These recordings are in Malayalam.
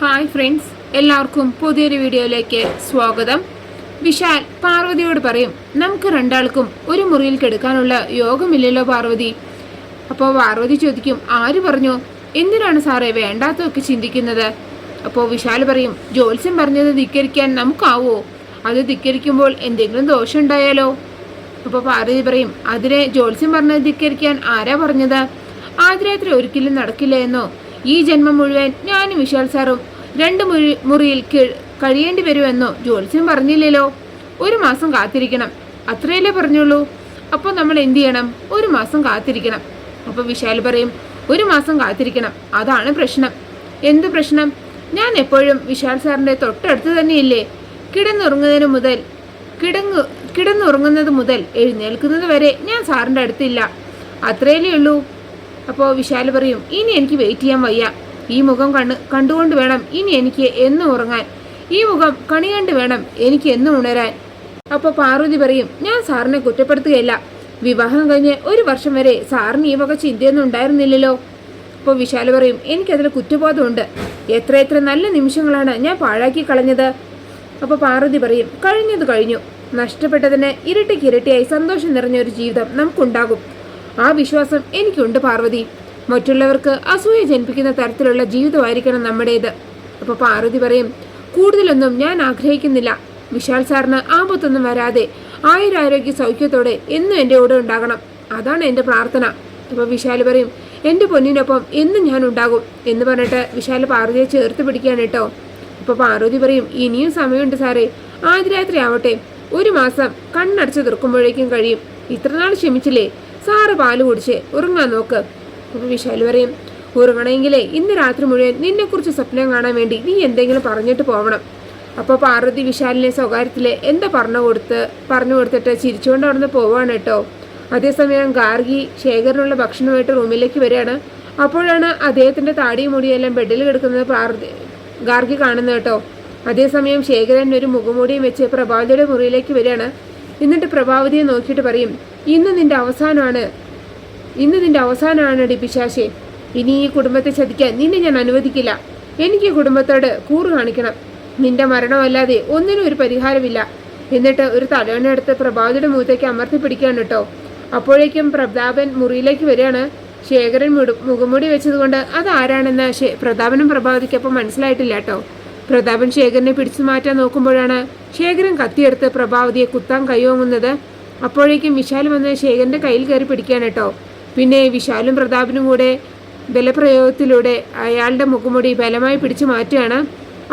ഹായ് ഫ്രണ്ട്സ് എല്ലാവർക്കും പുതിയൊരു വീഡിയോയിലേക്ക് സ്വാഗതം. വിശാൽ പാർവതിയോട് പറയും നമുക്ക് രണ്ടാൾക്കും ഒരു മുറിയിൽ കെടുക്കാനുള്ള യോഗമില്ലല്ലോ പാർവതി. അപ്പോൾ പാർവതി ചോദിക്കും ആര് പറഞ്ഞു? എന്തിനാണ് സാറേ വേണ്ടാത്തതൊക്കെ ചിന്തിക്കുന്നത്? അപ്പോൾ വിശാൽ പറയും ജോത്സ്യം പറഞ്ഞത് ധിക്കരിക്കാൻ നമുക്കാവോ? അത് ധിക്കരിക്കുമ്പോൾ എന്തെങ്കിലും ദോഷം ഉണ്ടായാലോ? അപ്പോൾ പാർവതി പറയും അതിനെ ജോത്സ്യം പറഞ്ഞത് ധിക്കരിക്കാൻ ആരാ പറഞ്ഞത്? ആദ്യരാത്രി ഒരിക്കലും നടക്കില്ല എന്നോ? ഈ ജന്മം മുഴുവൻ ഞാനും വിശാൽ സാറും രണ്ട് മുറി മുറിയിൽ കഴിയേണ്ടി വരുമെന്നോ ജോത്സ്യം പറഞ്ഞില്ലല്ലോ. ഒരു മാസം കാത്തിരിക്കണം. അത്രയല്ലേ പറഞ്ഞുള്ളൂ. അപ്പോൾ നമ്മൾ എന്ത് ചെയ്യണം? ഒരു മാസം കാത്തിരിക്കണം. അപ്പോൾ വിശാൽ പറയും ഒരു മാസം കാത്തിരിക്കണം. അതാണ് പ്രശ്നം. എന്ത് പ്രശ്നം? ഞാൻ എപ്പോഴും വിശാൽ സാറിന്റെ തൊട്ടടുത്ത് തന്നെയില്ലേ? കിടന്നുറങ്ങുന്നതിന് മുതൽ കിടങ്ങ് കിടന്നുറങ്ങുന്നത് മുതൽ എഴുന്നേൽക്കുന്നത് വരെ ഞാൻ സാറിന്റെ അടുത്തില്ല. അത്രയല്ലേ ഉള്ളൂ. അപ്പോൾ വിശാൽ പറയും ഇനി എനിക്ക് വെയിറ്റ് ചെയ്യാൻ വയ്യ. ഈ മുഖം കണ്ണ് കണ്ടുകൊണ്ട് വേണം ഇനി എനിക്ക് എന്നും ഉറങ്ങാൻ. ഈ മുഖം കണി കണ്ട് വേണം എനിക്ക് എന്നും ഉണരാൻ. അപ്പോൾ പാർവതി പറയും ഞാൻ സാറിനെ കുറ്റപ്പെടുത്തുകയല്ല. വിവാഹം കഴിഞ്ഞ് ഒരു വർഷം വരെ സാറിന് ഈ വക ചിന്തയൊന്നും ഉണ്ടായിരുന്നില്ലല്ലോ. അപ്പോൾ വിശാൽ പറയും എനിക്കതിൽ കുറ്റബോധമുണ്ട്. എത്ര എത്ര നല്ല നിമിഷങ്ങളാണ് ഞാൻ പാഴാക്കി കളഞ്ഞത്. അപ്പോൾ പാർവതി പറയും കഴിഞ്ഞത് കഴിഞ്ഞു. നഷ്ടപ്പെട്ടതിന് ഇരട്ടിക്കിരട്ടിയായി സന്തോഷം നിറഞ്ഞ ഒരു ജീവിതം നമുക്കുണ്ടാകും. ആ വിശ്വാസം എനിക്കുണ്ട് പാർവതി. മറ്റുള്ളവർക്ക് അസൂയ ജനിപ്പിക്കുന്ന തരത്തിലുള്ള ജീവിതമായിരിക്കണം നമ്മുടേത്. അപ്പോൾ പാർവതി പറയും കൂടുതലൊന്നും ഞാൻ ആഗ്രഹിക്കുന്നില്ല. വിശാൽ സാറിന് ആപത്തൊന്നും വരാതെ ആയുരാരോഗ്യ സൗഖ്യത്തോടെ എന്നും എന്റെ കൂടെ ഉണ്ടാകണം. അതാണ് എന്റെ പ്രാർത്ഥന. അപ്പോൾ വിശാൽ പറയും എന്റെ പൊന്നിനൊപ്പം എന്നും ഞാൻ ഉണ്ടാകും. എന്ന് പറഞ്ഞിട്ട് വിശാൽ പാർവതിയെ ചേർത്ത് പിടിക്കുകയാണ് കേട്ടോ. അപ്പോൾ പാർവതി പറയും ഇനിയും സമയമുണ്ട് സാറേ. ആദ്യരാത്രി ആവട്ടെ. ഒരു മാസം കണ്ണടച്ച് തീർക്കുമ്പോഴേക്കും കഴിയും. ഇത്രനാൾ ക്ഷമിച്ചില്ലേ? സാറ് പാൽ കുടിച്ച് ഉറങ്ങാൻ നോക്ക്. അപ്പോൾ വിശാൽ പറയും ഉറങ്ങണമെങ്കിലേ ഇന്ന് രാത്രി മുഴുവൻ നിന്നെക്കുറിച്ച് സ്വപ്നം കാണാൻ വേണ്ടി നീ എന്തെങ്കിലും പറഞ്ഞിട്ട് പോകണം അപ്പോൾ പാർവതി വിശാലിനെ സ്വകാര്യത്തിലെ എന്താ പറഞ്ഞു കൊടുത്ത് പറഞ്ഞു കൊടുത്തിട്ട് ചിരിച്ചുകൊണ്ട് അവിടുന്ന് പോവാണ് കേട്ടോ. അതേസമയം ഗാർഗി ശേഖരനുള്ള ഭക്ഷണമായിട്ട് റൂമിലേക്ക് വരികയാണ്. അപ്പോഴാണ് അദ്ദേഹത്തിന്റെ താടിയും മുടിയെല്ലാം ബെഡിൽ കിടക്കുന്നത് പാർവതി ഗാർഗി കാണുന്നത് കേട്ടോ. അതേസമയം ശേഖരൻ ഒരു മുഖമൂടിയും വെച്ച് പ്രഭാവതിയുടെ മുറിയിലേക്ക് വരികയാണ്. എന്നിട്ട് പ്രഭാവതിയെ നോക്കിയിട്ട് പറയും ഇന്ന് നിന്റെ അവസാനമാണ്. ഇന്ന് നിന്റെ അവസാനമാണ് ഡി പിശാശെ. ഇനി ഈ കുടുംബത്തെ ചതിക്കാൻ നിന്നെ ഞാൻ അനുവദിക്കില്ല. എനിക്ക് കുടുംബത്തോട് കൂറ് കാണിക്കണം. നിന്റെ മരണമല്ലാതെ ഒന്നിനും ഒരു പരിഹാരമില്ല. എന്നിട്ട് ഒരു തലവണെടുത്ത് പ്രഭാവതിയുടെ മുഖത്തേക്ക് അമർത്തി പിടിക്കുകയാണ് കേട്ടോ. അപ്പോഴേക്കും പ്രതാപൻ മുറിയിലേക്ക് വരികയാണ്. ശേഖരൻ മുടു മുഖംമൂടി വെച്ചതുകൊണ്ട് അതാരാണെന്ന്? പ്രതാപനും പ്രഭാവതിക്കൊപ്പം മനസ്സിലായിട്ടില്ല കേട്ടോ. പ്രതാപൻ ശേഖരനെ പിടിച്ചു മാറ്റാൻ നോക്കുമ്പോഴാണ് ശേഖരൻ കത്തിയെടുത്ത് പ്രഭാവതിയെ കുത്താൻ കൈയോങ്ങുന്നത്. അപ്പോഴേക്കും വിശാൽ വന്ന് ശേഖരന്റെ കയ്യിൽ കയറി പിടിക്കുകയാണ് കേട്ടോ. പിന്നെ വിശാലും പ്രതാപനും കൂടെ ബലപ്രയോഗത്തിലൂടെ അയാളുടെ മുഖമുടി ബലമായി പിടിച്ചു മാറ്റുകയാണ്.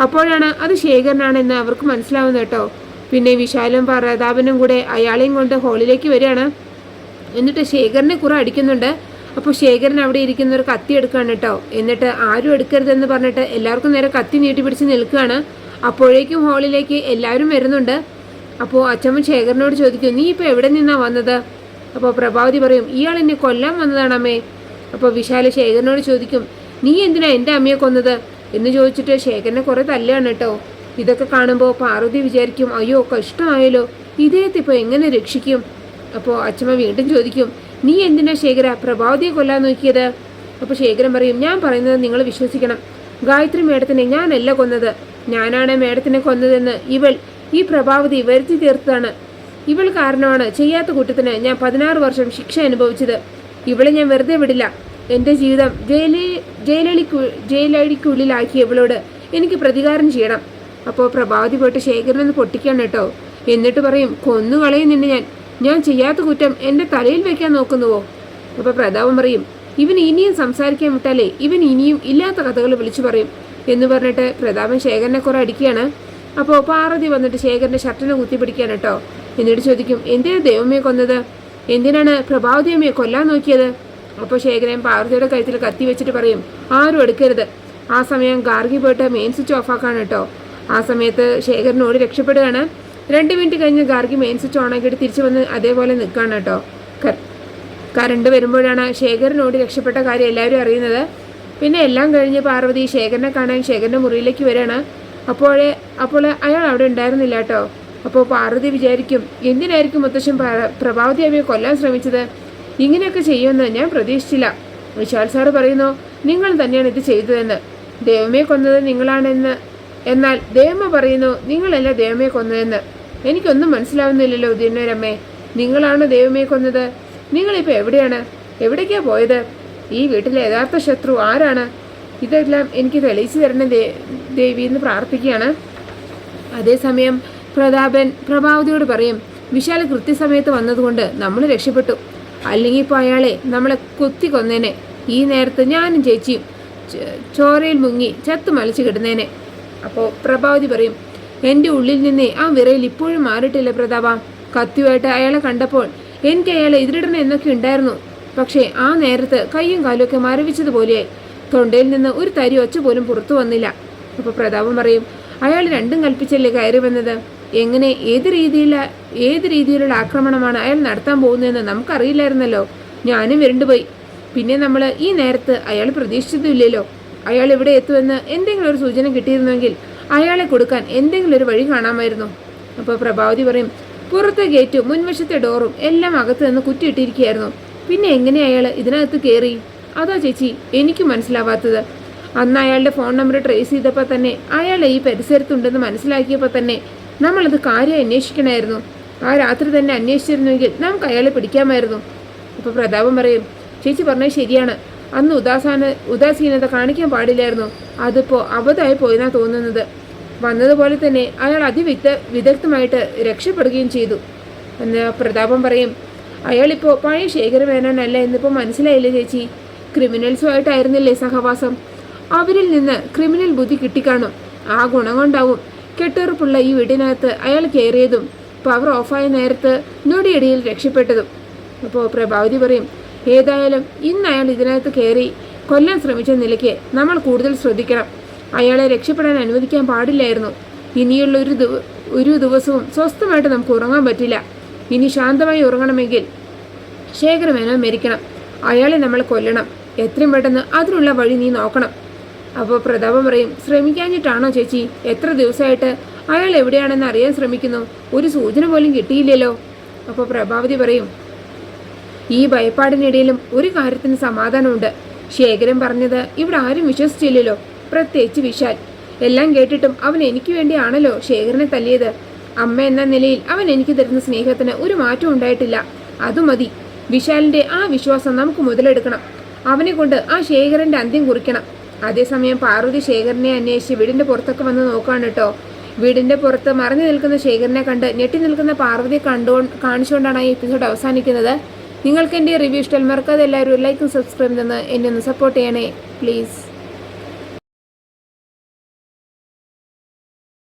അപ്പോഴാണ് അത് ശേഖരനാണെന്ന് അവർക്ക് മനസ്സിലാവുന്നത് കേട്ടോ. പിന്നെ വിശാലും പ്രതാപനും കൂടെ അയാളെയും കൊണ്ട് ഹോളിലേക്ക് വരികയാണ്. എന്നിട്ട് ശേഖരനെ കുറെ അടിക്കുന്നുണ്ട്. അപ്പോൾ ശേഖരൻ അവിടെ ഇരിക്കുന്ന ഒരു കത്തി എടുക്കുകയാണ് കേട്ടോ. എന്നിട്ട് ആരും എടുക്കരുതെന്ന് പറഞ്ഞിട്ട് എല്ലാവർക്കും നേരെ കത്തി നീട്ടി പിടിച്ച് നിൽക്കുകയാണ്. അപ്പോഴേക്കും ഹാളിലേക്ക് എല്ലാവരും വരുന്നുണ്ട്. അപ്പോൾ അച്ഛമ്മ ശേഖരനോട് ചോദിക്കും നീ ഇപ്പോൾ എവിടെ നിന്നാണ് വന്നത്? അപ്പോൾ പ്രഭാവതി പറയും ഇയാൾ എന്നെ കൊല്ലാൻ വന്നതാണ് അമ്മേ. അപ്പോൾ വിശാല ശേഖരനോട് ചോദിക്കും നീ എന്തിനാ എന്റെ അമ്മയെ കൊന്നത്? എന്ന് ചോദിച്ചിട്ട് ശേഖരനെ കുറേ തല്ലാണ് കേട്ടോ. ഇതൊക്കെ കാണുമ്പോൾ പാർവതി വിചാരിക്കും അയ്യോ കഷ്ടമായല്ലോ. ഇദ്ദേഹത്തെ ഇപ്പോൾ എങ്ങനെ രക്ഷിക്കും? അപ്പോൾ അച്ഛമ്മ വീണ്ടും ചോദിക്കും നീ എന്തിനാ ശേഖര? പ്രഭാവതിയെ കൊല്ലാൻ നോക്കിയത്? അപ്പോൾ ശേഖരൻ പറയും ഞാൻ പറയുന്നത് നിങ്ങൾ വിശ്വസിക്കണം. ഗായത്രി മേഡത്തിനെ ഞാനല്ല കൊന്നത്. ഞാനാണ് മേഡത്തിനെ കൊന്നതെന്ന് ഇവൾ ഈ പ്രഭാവതി വരുത്തി തീർത്തതാണ്. ഇവൾ കാരണമാണ് ചെയ്യാത്ത കുറ്റത്തിന് ഞാൻ പതിനാറ് വർഷം ശിക്ഷ അനുഭവിച്ചത്. ഇവളെ ഞാൻ വെറുതെ വിടില്ല. എന്റെ ജീവിതം ജയിലി ജയിലളിക്കു ജയിലഴിക്കുള്ളിലാക്കിയ ഇവളോട് എനിക്ക് പ്രതികാരം ചെയ്യണം. അപ്പോൾ പ്രഭാവതി പോയിട്ട് ശേഖരനൊന്ന് പൊട്ടിക്കാണ് കേട്ടോ. എന്നിട്ട് പറയും കൊന്നു കളയും ഞാൻ. ഞാൻ ചെയ്യാത്ത കുറ്റം എന്റെ തലയിൽ വെക്കാൻ നോക്കുന്നുവോ? അപ്പോൾ പ്രതാപം പറയും ഇവൻ ഇനിയും സംസാരിക്കാൻ വിട്ടാലേ ഇവൻ ഇനിയും ഇല്ലാത്ത കഥകൾ വിളിച്ചു പറയും എന്ന് പറഞ്ഞിട്ട് പ്രതാപൻ ശേഖരനെ കുറെ അടിക്കുകയാണ്. അപ്പോൾ പാർവതി വന്നിട്ട് ശേഖരന്റെ ഷർട്ടിനെ കുത്തി പിടിക്കാൻ കേട്ടോ. എന്നിട്ട് ചോദിക്കും എന്തിനാ ദൈവമേ കൊന്നത്? എന്തിനാണ് പ്രഭാവതി അമ്മയെ കൊല്ലാൻ നോക്കിയത്? അപ്പോൾ ശേഖരൻ പാർവതിയുടെ കഴുത്തിൽ കത്തി വെച്ചിട്ട് പറയും ആരും എടുക്കരുത്. ആ സമയം ഗാർഗി പോയിട്ട് മെയിൻ സ്വിച്ച് ഓഫ് ആക്കാണ് കേട്ടോ. ആ സമയത്ത് ശേഖരനോട് രക്ഷപ്പെടുകയാണ്. രണ്ട് മിനിറ്റ് കഴിഞ്ഞ് ഗാർഗി മെയിൻ സ്വിച്ച് ഓൺ ആക്കിയിട്ട് തിരിച്ചു വന്ന് അതേപോലെ നിൽക്കുകയാണ് കേട്ടോ. കറണ്ട് വരുമ്പോഴാണ് ശേഖരനോട് രക്ഷപ്പെട്ട കാര്യം എല്ലാവരും അറിയുന്നത്. പിന്നെ എല്ലാം കഴിഞ്ഞ് പാർവതി ശേഖരനെ കാണാൻ ശേഖരന്റെ മുറിയിലേക്ക് വരികയാണ് അപ്പോഴേ അപ്പോൾ അയാൾ അവിടെ ഉണ്ടായിരുന്നില്ല കേട്ടോ. അപ്പോൾ പാർവതി വിചാരിക്കും എന്തിനായിരിക്കും മുത്തശ്ശൻ പ്ര- പ്രഭാവതി അമ്മയെ കൊല്ലാൻ ശ്രമിച്ചത്? ഇങ്ങനെയൊക്കെ ചെയ്യുമെന്ന് ഞാൻ പ്രതീക്ഷിച്ചില്ല. വിശാൽ സാറ് പറയുന്നു നിങ്ങൾ തന്നെയാണ് ഇത് ചെയ്തതെന്ന്. ദൈവമേ കൊന്നത് നിങ്ങളാണെന്ന് എന്നാൽ ദേവമ്മ പറയുന്നു നിങ്ങളല്ല ദേവമേ കൊന്നതെന്ന്. എനിക്കൊന്നും മനസ്സിലാവുന്നില്ലല്ലോ ഉദയനരമ്മേ നിങ്ങളാണ് ദൈവമേ കൊന്നത്? നിങ്ങളിപ്പോൾ എവിടെയാണ്? എവിടേക്കാ പോയത്? ഈ വീട്ടിലെ യഥാർത്ഥ ശത്രു ആരാണ്? ഇതെല്ലാം എനിക്ക് തെളിയിച്ചു തരണം ദേവി എന്ന് പ്രാർത്ഥിക്കുകയാണ്. അതേസമയം പ്രതാപൻ പ്രഭാവതിയോട് പറയും വിശാൽ കൃത്യസമയത്ത് വന്നതുകൊണ്ട് നമ്മൾ രക്ഷപ്പെട്ടു. അല്ലെങ്കിൽ ഇപ്പോൾ അയാളെ നമ്മളെ കുത്തി കൊന്നേനെ. ഈ നേരത്ത് ഞാനും ചേച്ചിയും ചോരയിൽ മുങ്ങി ചത്തു മലച്ചു കിടന്നേനെ. അപ്പോൾ പ്രഭാവതി പറയും എന്റെ ഉള്ളിൽ നിന്നേ ആ വിറയിൽ ഇപ്പോഴും മാറിയിട്ടില്ല പ്രതാപ. കത്തിയുമായിട്ട് അയാളെ കണ്ടപ്പോൾ എനിക്ക് അയാളെ എതിരിടണം എന്നൊക്കെ ഉണ്ടായിരുന്നു. പക്ഷേ ആ നേരത്ത് കൈയും കാലും ഒക്കെ മരവിച്ചതുപോലെയായി തൊണ്ടയിൽ നിന്ന് ഒരു തരി ഒച്ച പോലും പുറത്തു വന്നില്ല. അപ്പോൾ പ്രതാപം പറയും അയാൾ രണ്ടും കൽപ്പിച്ചല്ലേ കയറി വന്നത്? എങ്ങനെ ഏത് രീതിയില ഏത് രീതിയിലുള്ള ആക്രമണമാണ് അയാൾ നടത്താൻ പോകുന്നതെന്ന് നമുക്കറിയില്ലായിരുന്നല്ലോ. ഞാനും വരണ്ടുപോയി. പിന്നെ നമ്മൾ ഈ നേരത്ത് അയാൾ പ്രതീക്ഷിച്ചതുമില്ലല്ലോ. അയാൾ ഇവിടെ എത്തുമെന്ന് എന്തെങ്കിലും ഒരു സൂചന കിട്ടിയിരുന്നെങ്കിൽ അയാളെ കൊടുക്കാൻ എന്തെങ്കിലും ഒരു വഴി കാണാമായിരുന്നു. അപ്പോൾ പ്രഭാവതി പറയും പുറത്തെ ഗേറ്റും മുൻവശത്തെ ഡോറും എല്ലാം അകത്ത് നിന്ന് കുറ്റിയിട്ടിരിക്കുകയായിരുന്നു. പിന്നെ എങ്ങനെ അയാൾ ഇതിനകത്ത് കയറി അതാ ചേച്ചി എനിക്ക് മനസ്സിലാവാത്തത്. അന്ന് അയാളുടെ ഫോൺ നമ്പർ ട്രേസ് ചെയ്തപ്പോൾ തന്നെ അയാൾ ഈ പരിസരത്തുണ്ടെന്ന് മനസ്സിലാക്കിയപ്പോൾ തന്നെ നമ്മളത് കാര്യം അന്വേഷിക്കണമായിരുന്നു. ആ രാത്രി തന്നെ അന്വേഷിച്ചിരുന്നുവെങ്കിൽ നമുക്ക് അയാളെ പിടിക്കാമായിരുന്നു. അപ്പോൾ പ്രതാപം പറയും ചേച്ചി പറഞ്ഞത് ശരിയാണ്. അന്ന് ഉദാസാന ഉദാസീനത കാണിക്കാൻ പാടില്ലായിരുന്നു. അതിപ്പോൾ അവതായി പോയെന്നാ തോന്നുന്നത്. വന്നതുപോലെ തന്നെ അയാൾ അതിവിദഗ്ധ വിദഗ്ധമായിട്ട് രക്ഷപ്പെടുകയും ചെയ്തു. എന്ന് പ്രതാപം പറയും. അയാളിപ്പോൾ പഴയ ശേഖരമേനോനല്ല എന്നിപ്പോൾ മനസ്സിലായില്ലേ ചേച്ചി? ക്രിമിനൽസുമായിട്ടായിരുന്നില്ലേ സഹവാസം? അവരിൽ നിന്ന് ക്രിമിനൽ ബുദ്ധി കിട്ടിക്കാണും. ആ ഗുണം കൊണ്ടാവും കെട്ടുറപ്പുള്ള ഈ വീടിനകത്ത് അയാൾ കയറിയതും പവർ ഓഫായ നേരത്ത് നൊടിയടിയിൽ രക്ഷപ്പെട്ടതും. അപ്പോൾ പ്രഭാവതി പറയും ഏതായാലും ഇന്ന് അയാൾ ഇതിനകത്ത് കയറി കൊല്ലാൻ ശ്രമിച്ച നിലയ്ക്ക് നമ്മൾ കൂടുതൽ ശ്രദ്ധിക്കണം. അയാളെ രക്ഷപ്പെടാൻ അനുവദിക്കാൻ പാടില്ലായിരുന്നു. ഇനിയുള്ള ഒരു ഒരു ദിവസവും സ്വസ്ഥമായിട്ട് നമുക്ക് ഉറങ്ങാൻ പറ്റില്ല. ഇനി ശാന്തമായി ഉറങ്ങണമെങ്കിൽ ശേഖരമേനോ മരിക്കണം. അയാളെ നമ്മൾ കൊല്ലണം. എത്രയും പെട്ടെന്ന് അതിനുള്ള വഴി നീ നോക്കണം. അപ്പോൾ പ്രതാപം പറയും ശ്രമിക്കാഞ്ഞിട്ടാണോ ചേച്ചി? എത്ര ദിവസമായിട്ട് അയാൾ എവിടെയാണെന്ന് അറിയാൻ ശ്രമിക്കുന്നു. ഒരു സൂചന പോലും കിട്ടിയില്ലല്ലോ. അപ്പോൾ പ്രഭാവതി പറയും ഈ ഭയപ്പാടിനിടയിലും ഒരു കാര്യത്തിന് സമാധാനമുണ്ട്. ശേഖരൻ പറഞ്ഞത് ഇവിടെ ആരും വിശ്വസിച്ചില്ലല്ലോ. പ്രത്യേകിച്ച് വിശാൽ. എല്ലാം കേട്ടിട്ടും അവൻ എനിക്ക് വേണ്ടിയാണല്ലോ ശേഖരനെ തല്ലിയത്. അമ്മ എന്ന നിലയിൽ അവൻ എനിക്ക് തരുന്ന സ്നേഹത്തിന് ഒരു മാറ്റം ഉണ്ടായിട്ടില്ല. അത് മതി. വിശാലിന്റെ ആ വിശ്വാസം നമുക്ക് മുതലെടുക്കണം. അവനെ കൊണ്ട് ആ ശേഖരന്റെ അന്ത്യം കുറിക്കണം. അതേസമയം പാർവതി ശേഖരനെ അന്വേഷിച്ച് വീടിന്റെ പുറത്തൊക്കെ വന്ന് നോക്കുകയാണ് കേട്ടോ. വീടിന്റെ പുറത്ത് മറഞ്ഞു നിൽക്കുന്ന ശേഖരനെ കണ്ട് ഞെട്ടി നിൽക്കുന്ന പാർവതി കണ്ടോ കാണിച്ചുകൊണ്ടാണ് ഈ എപ്പിസോഡ് അവസാനിക്കുന്നത്. നിങ്ങൾക്ക് എന്റെ റിവ്യൂ ഇഷ്ടം മറക്കാതെ എല്ലാവരും ലൈക്കും സബ്സ്ക്രൈബ് തന്ന് എന്നെ ഒന്ന് സപ്പോർട്ട് ചെയ്യണേ. പ്ലീസ്